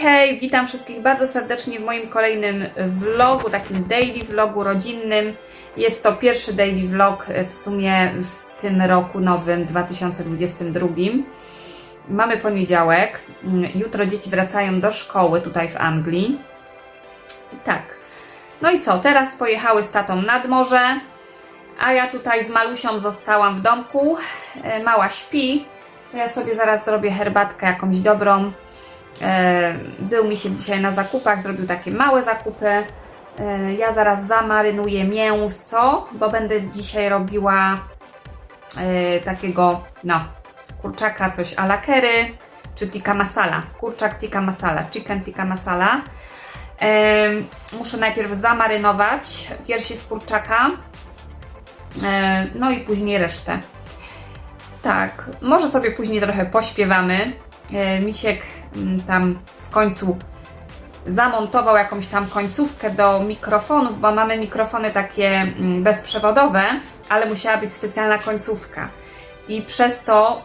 Hej, witam wszystkich bardzo serdecznie w moim kolejnym vlogu, takim daily vlogu rodzinnym. Jest to pierwszy daily vlog w sumie w tym roku nowym 2022. Mamy poniedziałek. Jutro dzieci wracają do szkoły tutaj w Anglii. Tak. No i co? Teraz pojechały z tatą nad morze, a ja tutaj z Malusią zostałam w domku. E, Mała śpi. To ja sobie zaraz zrobię herbatkę jakąś dobrą. E, Był mi się dzisiaj na zakupach, zrobił takie małe zakupy. E, Ja zaraz zamarynuję mięso, bo będę dzisiaj robiła e, takiego, no, kurczaka, coś a la curry, czy tikka masala. Kurczak tikka masala, chicken tikka masala. Muszę najpierw zamarynować piersi z kurczaka, no i później resztę. Tak, może sobie później trochę pośpiewamy. Misiek tam w końcu zamontował jakąś tam końcówkę do mikrofonów, bo mamy mikrofony takie mm, bezprzewodowe, ale musiała być specjalna końcówka. I przez to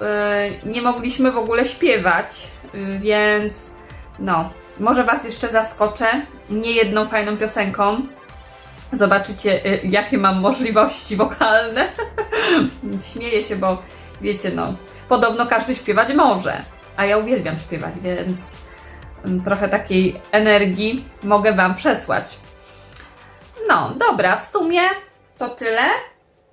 y, nie mogliśmy w ogóle śpiewać, y, więc no, może Was jeszcze zaskoczę nie jedną fajną piosenką. Zobaczycie, y, jakie mam możliwości wokalne. Śmieję się, bo wiecie, no, podobno każdy śpiewać może, a ja uwielbiam śpiewać, więc mm, trochę takiej energii mogę Wam przesłać. No, dobra, w sumie to tyle.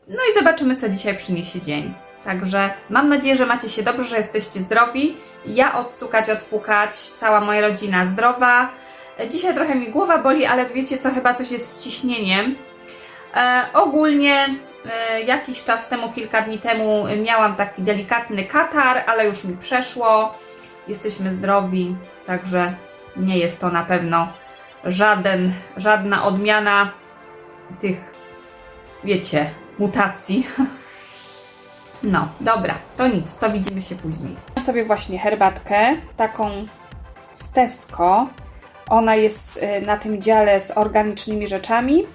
No i zobaczymy, co dzisiaj przyniesie dzień. Także mam nadzieję, że macie się dobrze, że jesteście zdrowi. Ja odstukać, odpukać, cała moja rodzina zdrowa. Dzisiaj trochę mi głowa boli, ale wiecie co, chyba coś jest z ciśnieniem. E, ogólnie jakiś czas temu, kilka dni temu e, miałam taki delikatny katar, ale już mi przeszło. Jesteśmy zdrowi, także nie jest to na pewno żaden, żadna odmiana tych, wiecie, mutacji. No, dobra, to nic, to widzimy się później. Mam sobie właśnie herbatkę, taką z Tesco. Ona jest y, na tym dziale z organicznymi rzeczami.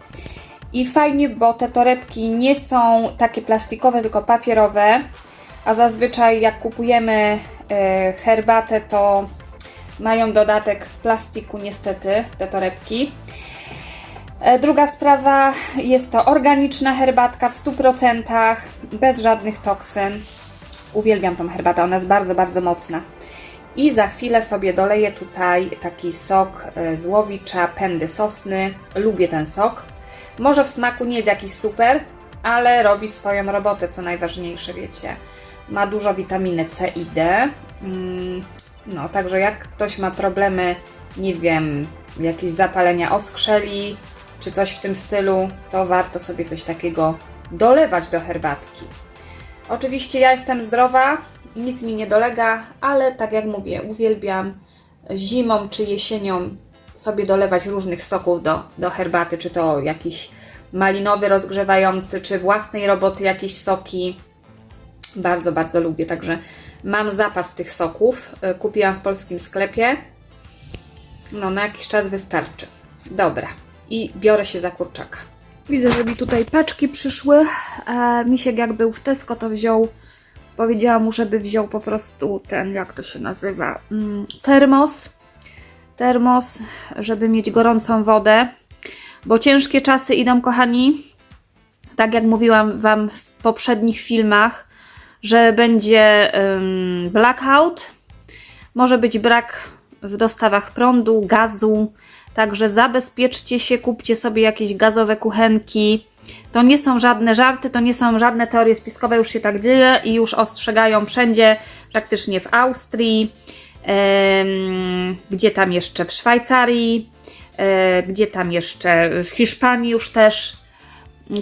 I fajnie, bo te torebki nie są takie plastikowe, tylko papierowe. A zazwyczaj jak kupujemy y, herbatę, to mają dodatek plastiku niestety, te torebki. E, Druga sprawa, jest to organiczna herbatka w 100%, bez żadnych toksyn. Uwielbiam tą herbatę, ona jest bardzo, bardzo mocna. I za chwilę sobie doleję tutaj taki sok e, z łowicza, pędy sosny. Lubię ten sok. Może w smaku nie jest jakiś super, ale robi swoją robotę, co najważniejsze, wiecie. Ma dużo witaminy C i D. Mm, No, także jak ktoś ma problemy, nie wiem, jakieś zapalenia oskrzeli, czy coś w tym stylu, to warto sobie coś takiego dolewać do herbatki. Oczywiście ja jestem zdrowa, nic mi nie dolega, ale tak jak mówię, uwielbiam zimą czy jesienią sobie dolewać różnych soków do, do herbaty, czy to jakiś malinowy rozgrzewający, czy własnej roboty jakieś soki. Bardzo, bardzo lubię, także mam zapas tych soków. Y, Kupiłam w polskim sklepie. No, na jakiś czas wystarczy. Dobra, i biorę się za kurczaka. Widzę, że mi tutaj paczki przyszły. E, Misiek jak był w Tesco, to wziął, powiedziałam mu, żeby wziął po prostu ten, jak to się nazywa, mm, termos. Termos, żeby mieć gorącą wodę, bo ciężkie czasy idą, kochani. Tak jak mówiłam Wam w poprzednich filmach, że będzie blackout, może być brak w dostawach prądu, gazu, także zabezpieczcie się, kupcie sobie jakieś gazowe kuchenki. To nie są żadne żarty, to nie są żadne teorie spiskowe, już się tak dzieje i już ostrzegają wszędzie, praktycznie w Austrii, gdzie tam jeszcze w Szwajcarii, e, gdzie tam jeszcze w Hiszpanii już też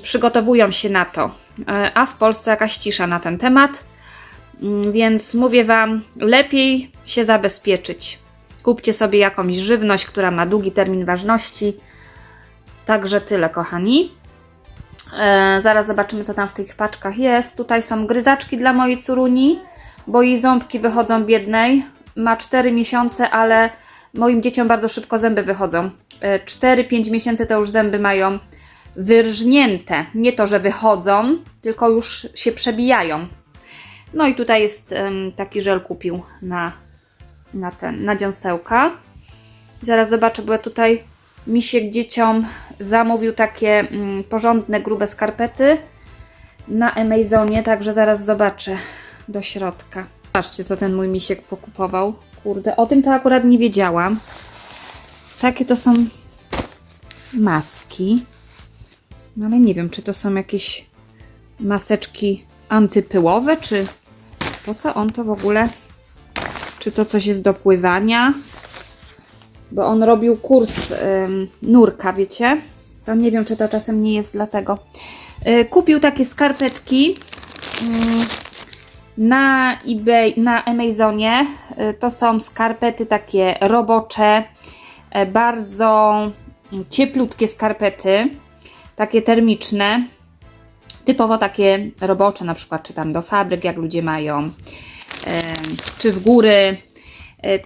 przygotowują się na to. E, A w Polsce jakaś cisza na ten temat. Mm, Więc mówię Wam, lepiej się zabezpieczyć. Kupcie sobie jakąś żywność, która ma długi termin ważności. Także tyle, kochani. E, zaraz zobaczymy, co tam w tych paczkach jest. Tutaj są gryzaczki dla mojej córuni, bo jej ząbki wychodzą biednej. Ma 4 miesiące, ale moim dzieciom bardzo szybko zęby wychodzą. E, 4-5 miesięcy to już zęby mają wyrżnięte. Nie to, że wychodzą, tylko już się przebijają. No i tutaj jest taki żel kupił na, na ten, na dziąsełka. Zaraz zobaczę, bo tutaj misiek dzieciom zamówił takie mm, porządne, grube skarpety na Amazonie, także zaraz zobaczę do środka. Patrzcie, co ten mój misiek pokupował. Kurde, o tym to akurat nie wiedziałam. Takie to są maski. No ale nie wiem, czy to są jakieś maseczki antypyłowe, czy po co on to w ogóle? Czy to coś jest do pływania? Bo on robił kurs ym, nurka, wiecie? To nie wiem, czy to czasem nie jest dlatego. Y, kupił takie skarpetki ym, na eBay, na Amazonie. Y, to są skarpety takie robocze, y, bardzo cieplutkie skarpety, takie termiczne. Typowo takie robocze, na przykład, czy tam do fabryk, jak ludzie mają, em, czy w góry.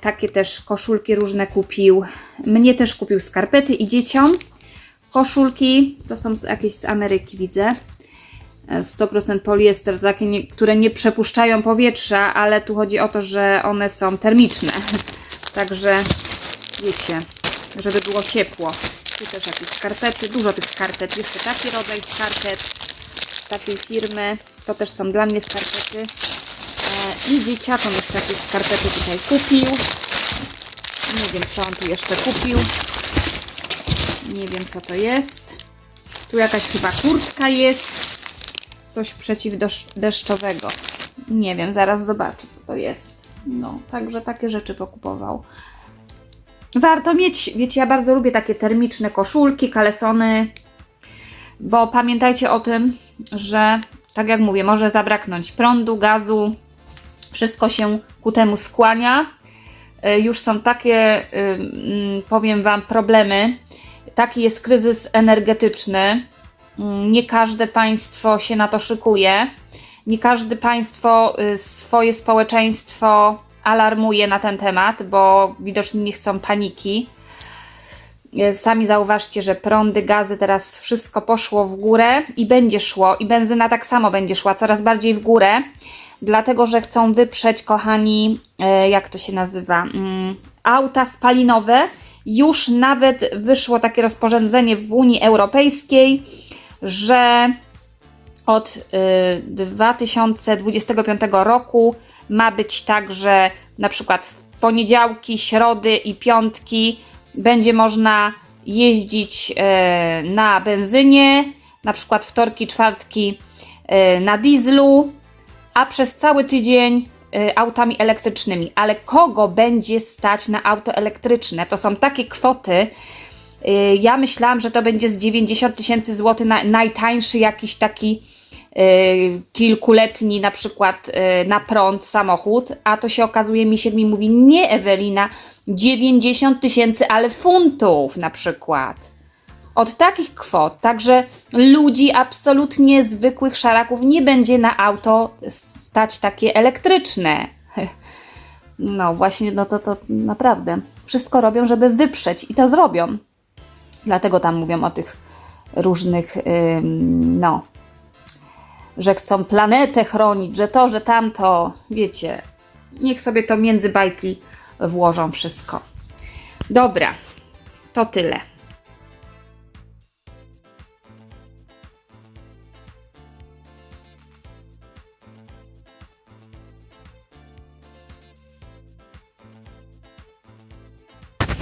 Takie też koszulki różne kupił. Mnie też kupił skarpety i dzieciom. Koszulki to są jakieś z Ameryki, widzę. E, 100% poliester, takie, nie, które nie przepuszczają powietrza, ale tu chodzi o to, że one są termiczne. Także wiecie, żeby było ciepło. Tu też jakieś skarpety, dużo tych skarpet. Jeszcze taki rodzaj skarpet z takiej firmy. To też są dla mnie skarpety. E, I dzieciakom jeszcze jakieś skarpety tutaj kupił. Nie wiem, co on tu jeszcze kupił. Nie wiem, co to jest. Tu jakaś chyba kurtka jest. Coś przeciwdeszczowego. Nie wiem, zaraz zobaczę, co to jest. No, także takie rzeczy pokupował. Warto mieć, wiecie, ja bardzo lubię takie termiczne koszulki, kalesony, bo pamiętajcie o tym, że tak jak mówię, może zabraknąć prądu, gazu, wszystko się ku temu skłania. Y, Już są takie, y, mm, powiem Wam, problemy. Taki jest kryzys energetyczny. Mm, Nie każde państwo się na to szykuje. Nie każde państwo y, swoje społeczeństwo alarmuje na ten temat, bo widocznie nie chcą paniki. E, Sami zauważcie, że prądy, gazy, teraz wszystko poszło w górę i będzie szło, i benzyna tak samo będzie szła coraz bardziej w górę, dlatego że chcą wyprzeć, kochani, e, jak to się nazywa, mm, auta spalinowe. Już nawet wyszło takie rozporządzenie w Unii Europejskiej, że od y, 2025 roku ma być tak, że na przykład w poniedziałki, środy i piątki będzie można jeździć e, na benzynie, na przykład wtorki, czwartki e, na dieslu, a przez cały tydzień autami elektrycznymi. Ale kogo będzie stać na auto elektryczne? To są takie kwoty. E, Ja myślałam, że to będzie z 90 tysięcy złotych na, najtańszy jakiś taki e, kilkuletni na przykład e, na prąd samochód, a to się okazuje, mi się mi mówi, nie Ewelina, 90 tysięcy, ale funtów na przykład. Od takich kwot, także ludzi absolutnie zwykłych szaraków nie będzie na auto stać takie elektryczne. No właśnie, no to, to naprawdę wszystko robią, żeby wyprzeć i to zrobią. Dlatego tam mówią o tych różnych, no, że chcą planetę chronić, że to, że tamto, wiecie, niech sobie to między bajki włożą wszystko. Dobra, to tyle.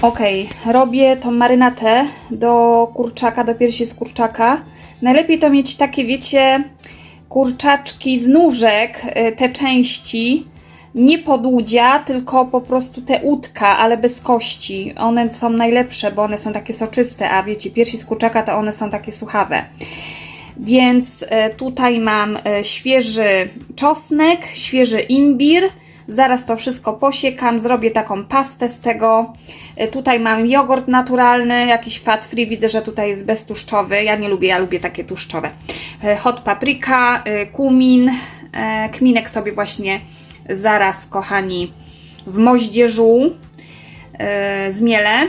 Okej, robię tą marynatę do kurczaka, do piersi z kurczaka. Najlepiej to mieć takie, wiecie, kurczaczki z nóżek, y, te części, nie podłudzia, tylko po prostu te udka, ale bez kości. One są najlepsze, bo one są takie soczyste, a wiecie, piersi z kurczaka to one są takie suchawe. Więc e, tutaj mam e, świeży czosnek, świeży imbir. Zaraz to wszystko posiekam, zrobię taką pastę z tego. E, Tutaj mam jogurt naturalny, jakiś fat free. Widzę, że tutaj jest beztłuszczowy. Ja nie lubię, ja lubię takie tłuszczowe. E, Hot paprika, e, kumin. Kminek sobie właśnie zaraz, kochani, w moździerzu zmielę.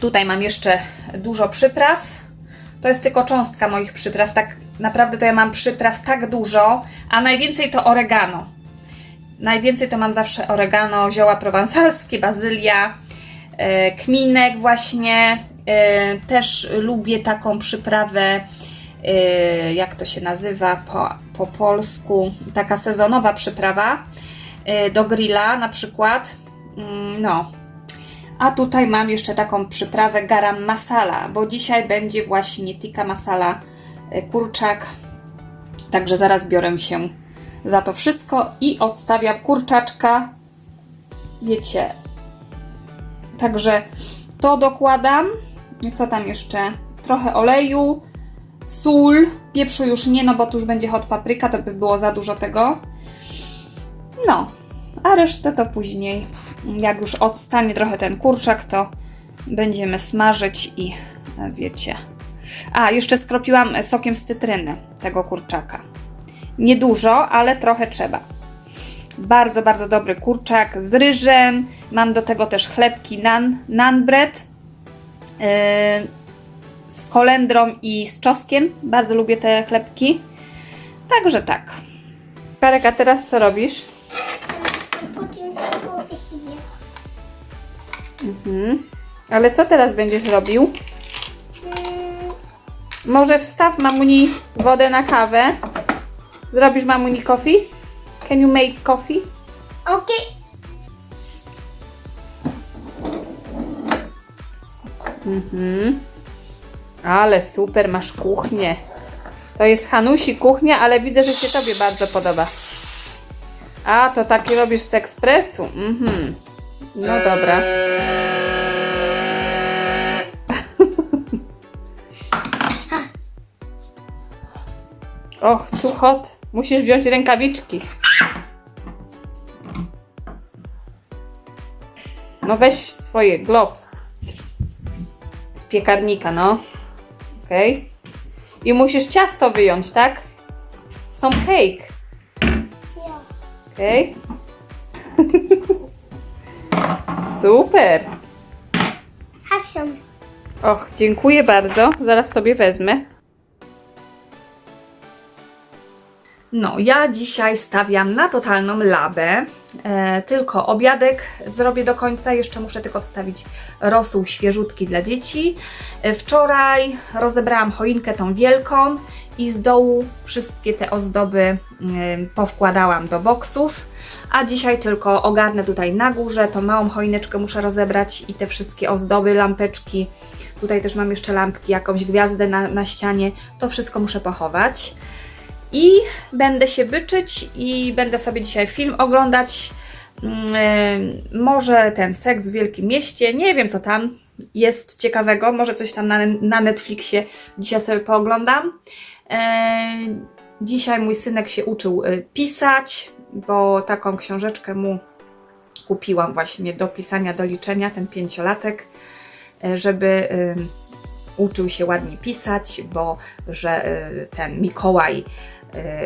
Tutaj mam jeszcze dużo przypraw. To jest tylko cząstka moich przypraw. Tak naprawdę to ja mam przypraw tak dużo, a najwięcej to oregano. Najwięcej to mam zawsze oregano, zioła prowansalskie, bazylia. e, kminek właśnie. E, też lubię taką przyprawę, e, jak to się nazywa po, po polsku, taka sezonowa przyprawa do grilla na przykład. Mm, No. A tutaj mam jeszcze taką przyprawę garam masala, bo dzisiaj będzie właśnie tikka masala kurczak. Także zaraz biorę się za to wszystko i odstawiam kurczaczka. Wiecie. Także to dokładam. Co tam jeszcze? Trochę oleju, sól, pieprzu już nie, no bo tu już będzie hot papryka, to by było za dużo tego. No, a resztę to później. Jak już odstanie trochę ten kurczak, to będziemy smażyć i wiecie. A, jeszcze skropiłam sokiem z cytryny tego kurczaka. Niedużo, ale trochę trzeba. Bardzo, bardzo dobry kurczak z ryżem. Mam do tego też chlebki nan, nan bread yy, z kolendrą i z czosnkiem. Bardzo lubię te chlebki. Także tak. Karek, a teraz co robisz? Mhm. Ale co teraz będziesz robił? Mm, Może wstaw mamuni wodę na kawę. Zrobisz mamuni coffee? Can you make coffee? Okej. Mhm. Ale super, masz kuchnię. To jest Hanusi kuchnia, ale widzę, że się Tobie bardzo podoba. A, to taki robisz z ekspresu. Mhm. No dobra. Och, too hot. Musisz wziąć rękawiczki. No weź swoje gloves z piekarnika, no. Okej. I musisz ciasto wyjąć, tak? Some cake. Okej. Super. Have some. Och, dziękuję bardzo. Zaraz sobie wezmę. No, ja dzisiaj stawiam na totalną labę. E, tylko obiadek zrobię do końca. Jeszcze muszę tylko wstawić rosół świeżutki dla dzieci. E, wczoraj rozebrałam choinkę tą wielką i z dołu wszystkie te ozdoby e, powkładałam do boksów. A dzisiaj tylko ogarnę tutaj na górze, tą małą choineczkę muszę rozebrać i te wszystkie ozdoby, lampeczki. Tutaj też mam jeszcze lampki, jakąś gwiazdę na, na ścianie. To wszystko muszę pochować. I będę się byczyć i będę sobie dzisiaj film oglądać. E, może ten seks w wielkim mieście, nie wiem co tam jest ciekawego, może coś tam na, na Netflixie dzisiaj sobie pooglądam. E, dzisiaj mój synek się uczył e, pisać, bo taką książeczkę mu kupiłam właśnie do pisania, do liczenia, ten pięciolatek, żeby uczył się ładnie pisać, bo że ten Mikołaj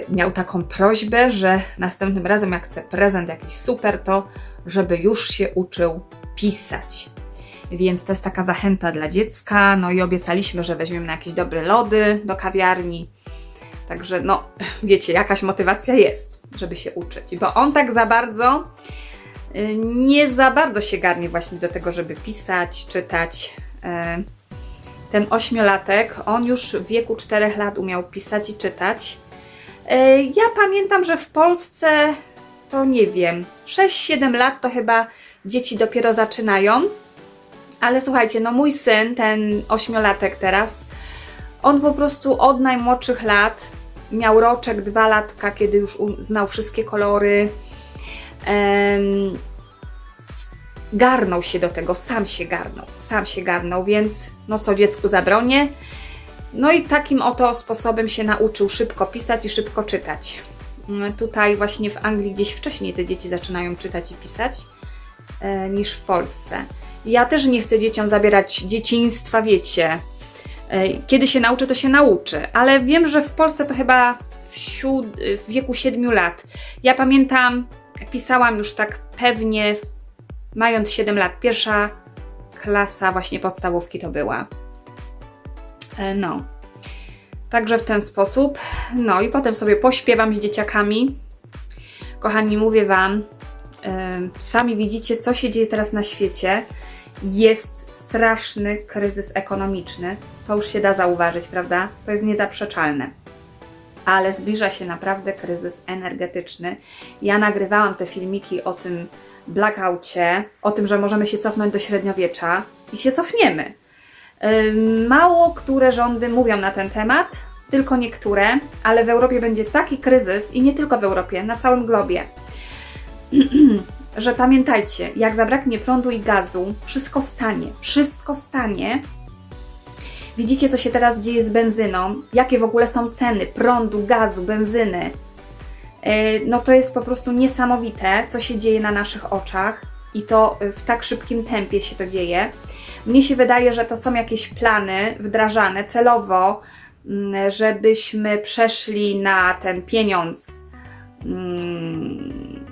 miał taką prośbę, że następnym razem jak chce prezent jakiś super, to żeby już się uczył pisać. Więc to jest taka zachęta dla dziecka. No i obiecaliśmy, że weźmiemy na jakieś dobre lody do kawiarni. Także no, wiecie, jakaś motywacja jest, żeby się uczyć. Bo on tak za bardzo, y, nie za bardzo się garnie właśnie do tego, żeby pisać, czytać. Y, Ten ośmiolatek, on już w wieku 4 lat umiał pisać i czytać. Y, Ja pamiętam, że w Polsce to nie wiem, 6-7 lat to chyba dzieci dopiero zaczynają. Ale słuchajcie, no mój syn, ten ośmiolatek teraz, on po prostu od najmłodszych lat miał roczek, dwa latka, kiedy już um- znał wszystkie kolory. Em, garnął się do tego, sam się garnął, sam się garnął, więc no co dziecku zabronię. No i takim oto sposobem się nauczył szybko pisać i szybko czytać. Mm, Tutaj właśnie w Anglii gdzieś wcześniej te dzieci zaczynają czytać i pisać e, niż w Polsce. Ja też nie chcę dzieciom zabierać dzieciństwa, wiecie. E, Kiedy się nauczy, to się nauczy, ale wiem, że w Polsce to chyba w, siód- w wieku 7 lat. Ja pamiętam, pisałam już tak pewnie, mając 7 lat. Pierwsza klasa właśnie podstawówki to była. E, No. Także w ten sposób. No i potem sobie pośpiewam z dzieciakami. Kochani, mówię Wam, e, sami widzicie, co się dzieje teraz na świecie. jest straszny kryzys ekonomiczny. To już się da zauważyć, prawda? To jest niezaprzeczalne. Ale zbliża się naprawdę kryzys energetyczny. Ja nagrywałam te filmiki o tym blackoutie, o tym, że możemy się cofnąć do średniowiecza i się cofniemy. Mało które rządy mówią na ten temat, tylko niektóre, ale w Europie będzie taki kryzys i nie tylko w Europie, na całym globie, że pamiętajcie, jak zabraknie prądu i gazu, wszystko stanie. Wszystko stanie. Widzicie, co się teraz dzieje z benzyną, jakie w ogóle są ceny prądu, gazu, benzyny. E, No to jest po prostu niesamowite, co się dzieje na naszych oczach i to w tak szybkim tempie się to dzieje. Mnie się wydaje, że to są jakieś plany wdrażane celowo, mm, żebyśmy przeszli na ten pieniądz, mm,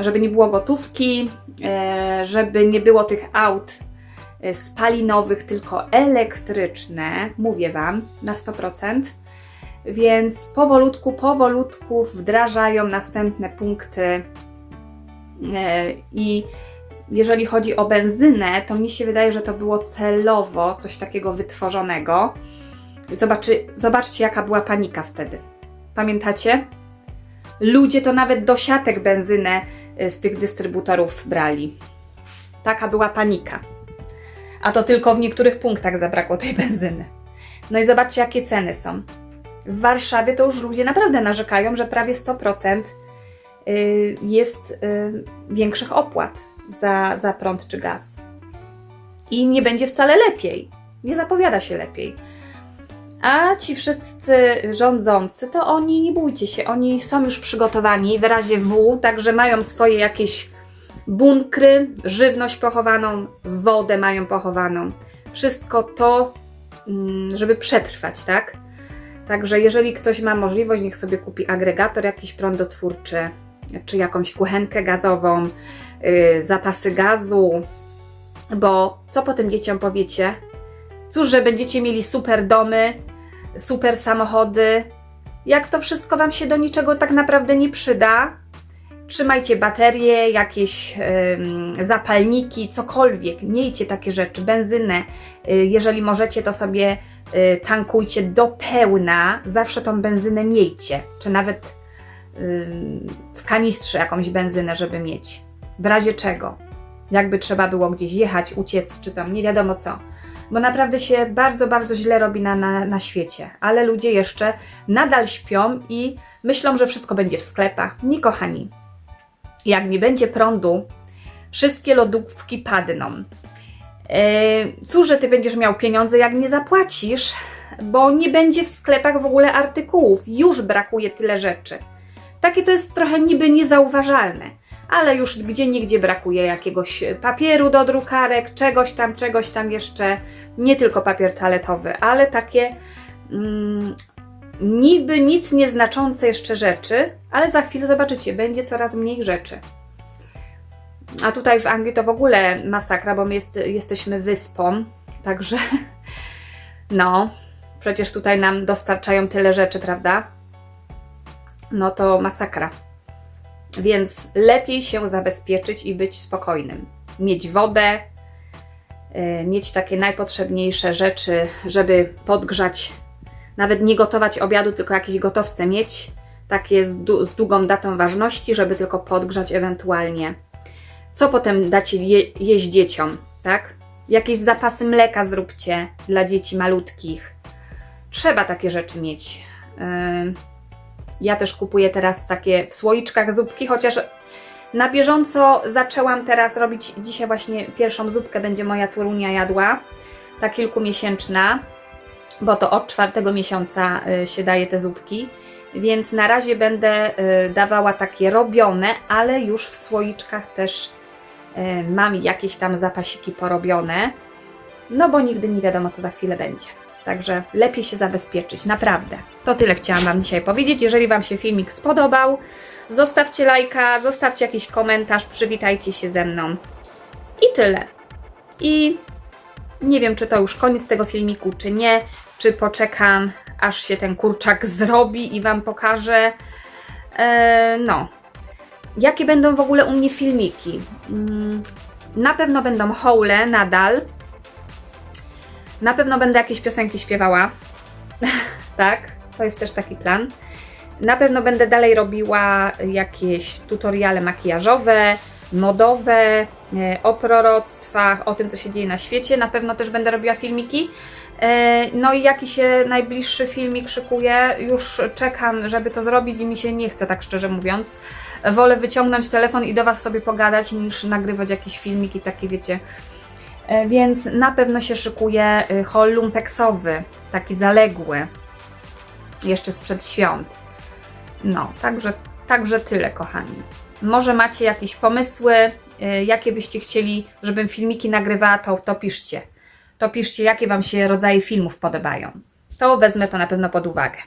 żeby nie było gotówki, e, żeby nie było tych aut e, spalinowych, tylko elektryczne, mówię Wam, na 100%. Więc powolutku, powolutku wdrażają następne punkty e, i jeżeli chodzi o benzynę, to mi się wydaje, że to było celowo coś takiego wytworzonego. Zobaczy, zobaczcie, jaka była panika wtedy. Pamiętacie? Ludzie to nawet do siatek benzynę y, z tych dystrybutorów brali. Taka była panika. A to tylko w niektórych punktach zabrakło tej benzyny. No i zobaczcie, jakie ceny są. W Warszawie to już ludzie naprawdę narzekają, że prawie 100% y, jest y, większych opłat za, za prąd czy gaz. I nie będzie wcale lepiej. Nie zapowiada się lepiej. A ci wszyscy rządzący, to oni, nie bójcie się, oni są już przygotowani w razie W, także mają swoje jakieś bunkry, żywność pochowaną, wodę mają pochowaną. Wszystko to, mm, żeby przetrwać, tak? Także jeżeli ktoś ma możliwość, niech sobie kupi agregator jakiś prądotwórczy, czy jakąś kuchenkę gazową, yy, zapasy gazu, bo co potem dzieciom powiecie? Cóż, że będziecie mieli super domy, super samochody, jak to wszystko Wam się do niczego tak naprawdę nie przyda. Trzymajcie baterie, jakieś ym, zapalniki, cokolwiek. Miejcie takie rzeczy, benzynę. Y, jeżeli możecie, to sobie y, tankujcie do pełna. Zawsze tą benzynę miejcie, czy nawet w kanistrze jakąś benzynę, żeby mieć. W razie czego? Jakby trzeba było gdzieś jechać, uciec, czy tam nie wiadomo co bo naprawdę się bardzo, bardzo źle robi na, na, na świecie. Ale ludzie jeszcze nadal śpią i myślą, że wszystko będzie w sklepach. Nie, kochani. Jak nie będzie prądu, wszystkie lodówki padną. Eee, cóż, że ty będziesz miał pieniądze, jak nie zapłacisz, bo nie będzie w sklepach w ogóle artykułów. Już brakuje tyle rzeczy. Takie to jest trochę niby niezauważalne ale już gdzie nigdzie brakuje jakiegoś papieru do drukarek, czegoś tam, czegoś tam jeszcze. Nie tylko papier toaletowy, ale takie mm, niby nic nieznaczące jeszcze rzeczy, ale za chwilę zobaczycie, będzie coraz mniej rzeczy. A tutaj w Anglii to w ogóle masakra, bo my jest, jesteśmy wyspą, także no, przecież tutaj nam dostarczają tyle rzeczy, prawda? No to masakra. Więc lepiej się zabezpieczyć i być spokojnym. Mieć wodę, yy, mieć takie najpotrzebniejsze rzeczy, żeby podgrzać, nawet nie gotować obiadu, tylko jakieś gotowce mieć, takie z, z długą datą ważności, żeby tylko podgrzać ewentualnie. Co potem dacie je- jeść dzieciom, tak? Jakieś zapasy mleka zróbcie dla dzieci malutkich. Trzeba takie rzeczy mieć. Yy, ja też kupuję teraz takie w słoiczkach zupki, chociaż na bieżąco zaczęłam teraz robić, dzisiaj właśnie pierwszą zupkę będzie moja córunia jadła, ta kilkumiesięczna, bo to od czwartego miesiąca y, się daje te zupki, więc na razie będę y, dawała takie robione, ale już w słoiczkach też y, mam jakieś tam zapasiki porobione, no bo nigdy nie wiadomo co za chwilę będzie. Także lepiej się zabezpieczyć, naprawdę. To tyle chciałam Wam dzisiaj powiedzieć. Jeżeli Wam się filmik spodobał, zostawcie lajka, zostawcie jakiś komentarz, przywitajcie się ze mną. I tyle. I nie wiem, czy to już koniec tego filmiku, czy nie. Czy poczekam, aż się ten kurczak zrobi i Wam pokażę. Eee, no. Jakie będą w ogóle u mnie filmiki? Mm, Na pewno będą haule nadal. Na pewno będę jakieś piosenki śpiewała. tak, to jest też taki plan. Na pewno będę dalej robiła jakieś tutoriale makijażowe, modowe, e, o proroctwach, o tym, co się dzieje na świecie. Na pewno też będę robiła filmiki. E, No i jaki się najbliższy filmik szykuje, już czekam, żeby to zrobić i mi się nie chce, tak szczerze mówiąc. Wolę wyciągnąć telefon i do Was sobie pogadać, niż nagrywać jakieś filmiki takie, wiecie. E, Więc na pewno się szykuje e, haul lumpeksowy, taki zaległy, jeszcze sprzed świąt. No, także, także tyle, kochani. Może macie jakieś pomysły, y, jakie byście chcieli, żebym filmiki nagrywała, to, to piszcie. To piszcie, jakie Wam się rodzaje filmów podobają. To wezmę to na pewno pod uwagę.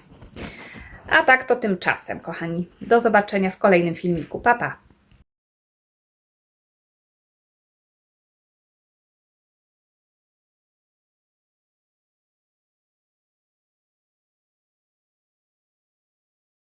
A tak to tymczasem, kochani. Do zobaczenia w kolejnym filmiku. Pa, pa.